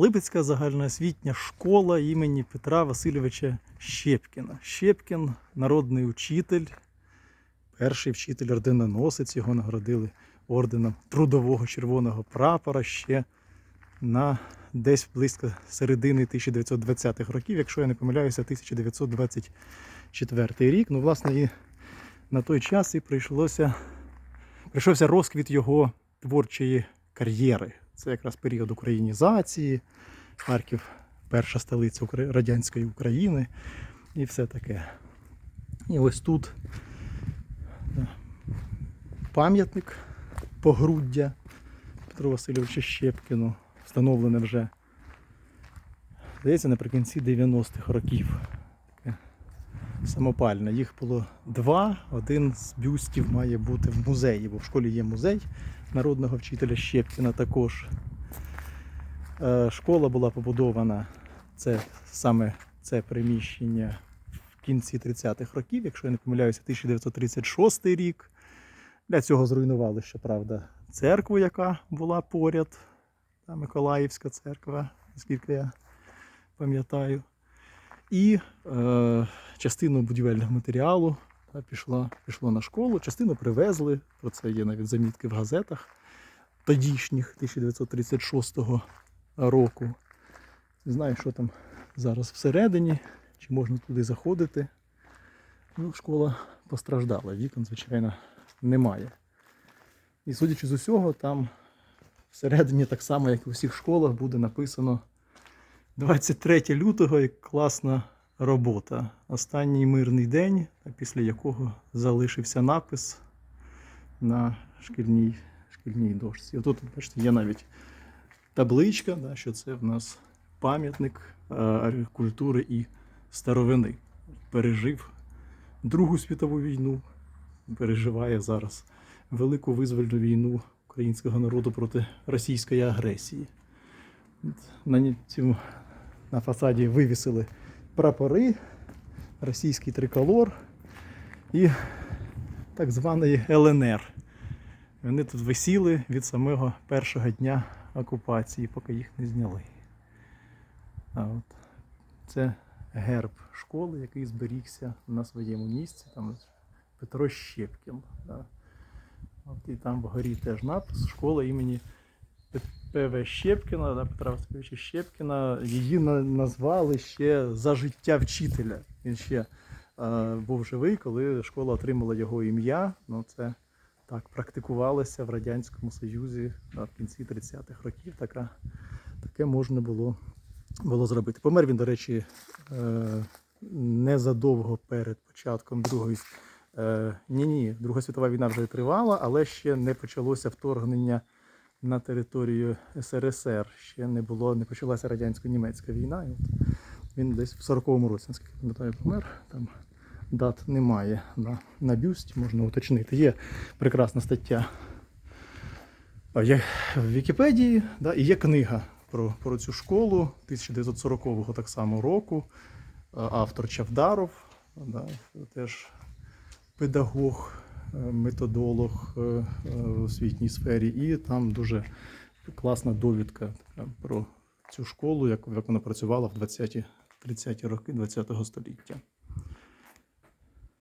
Липецька загальноосвітня школа імені Петра Васильовича Щепкіна. Щепкін народний учитель, перший вчитель орденоносець. Його нагородили орденом Трудового Червоного прапора ще на десь близько середини 1920-х років, якщо я не помиляюся, 1924 рік. Ну, власне, і на той час і прийшлося, прийшовся розквіт його творчої кар'єри. Це якраз період українізації, Харків, перша столиця радянської України і все таке. І ось тут пам'ятник погруддя Петру Васильовичу Щепкіну, встановлене вже, здається, наприкінці 90-х років. Таке самопальне. Їх було два. Один з бюстів має бути в музеї, бо в школі є музей народного вчителя Щепкіна також. Е, Школа була побудована, це саме це приміщення в кінці 30-х років, якщо я не помиляюся, 1936 рік. Для цього зруйнували, щоправда, церкву, яка була поряд. Та Миколаївська церква, наскільки я пам'ятаю. І е, частину будівельного матеріалу та, пішла, пішло на школу, частину привезли. Про це є навіть замітки в газетах тодішніх 1936 року. Не знаю, що там зараз всередині, чи можна туди заходити. Ну, школа постраждала, вікон, звичайно, немає. І судячи з усього, там всередині, так само, як і у всіх школах, буде написано 23 лютого і класна робота. Останній мирний день, після якого залишився напис на шкільній, шкільній дошці. Отут, бачите, є навіть табличка, да, що це в нас пам'ятник е, культури і старовини. Пережив Другу світову війну, переживає зараз велику визвольну війну українського народу проти російської агресії. На, цьому, на фасаді вивісили прапори, російський триколор і так званий ЛНР. Вони тут висіли від самого першого дня окупації, поки їх не зняли. А от це герб школи, який зберігся на своєму місці. Там Петро Щепкін. Да. От і там вгорі теж напис школа імені П.В. Щепкіна, да, Петра Васильовича Щепкіна. Її назвали ще за життя вчителя. Він ще е, був живий, коли школа отримала його ім'я. Ну, це так практикувалося в Радянському Союзі да, в кінці 30-х років. Така, таке можна було, було зробити. Помер він, до речі, е, незадовго перед початком Другої Е, ні, ні, Друга світова війна вже тривала, але ще не почалося вторгнення на територію СРСР. Ще не було, не почалася радянсько-німецька війна. От він десь в 40-му році, наскільки пам'ятаю, помер. Там дат немає на, на бюсті, можна уточнити. Є прекрасна стаття є в Вікіпедії, да, і є книга про, про цю школу 1940-го так само року. Автор Чавдаров, да, теж педагог, методолог е, е, освітній сфері, і там дуже класна довідка про цю школу, як, вона працювала в 20-30 роки ХХ століття.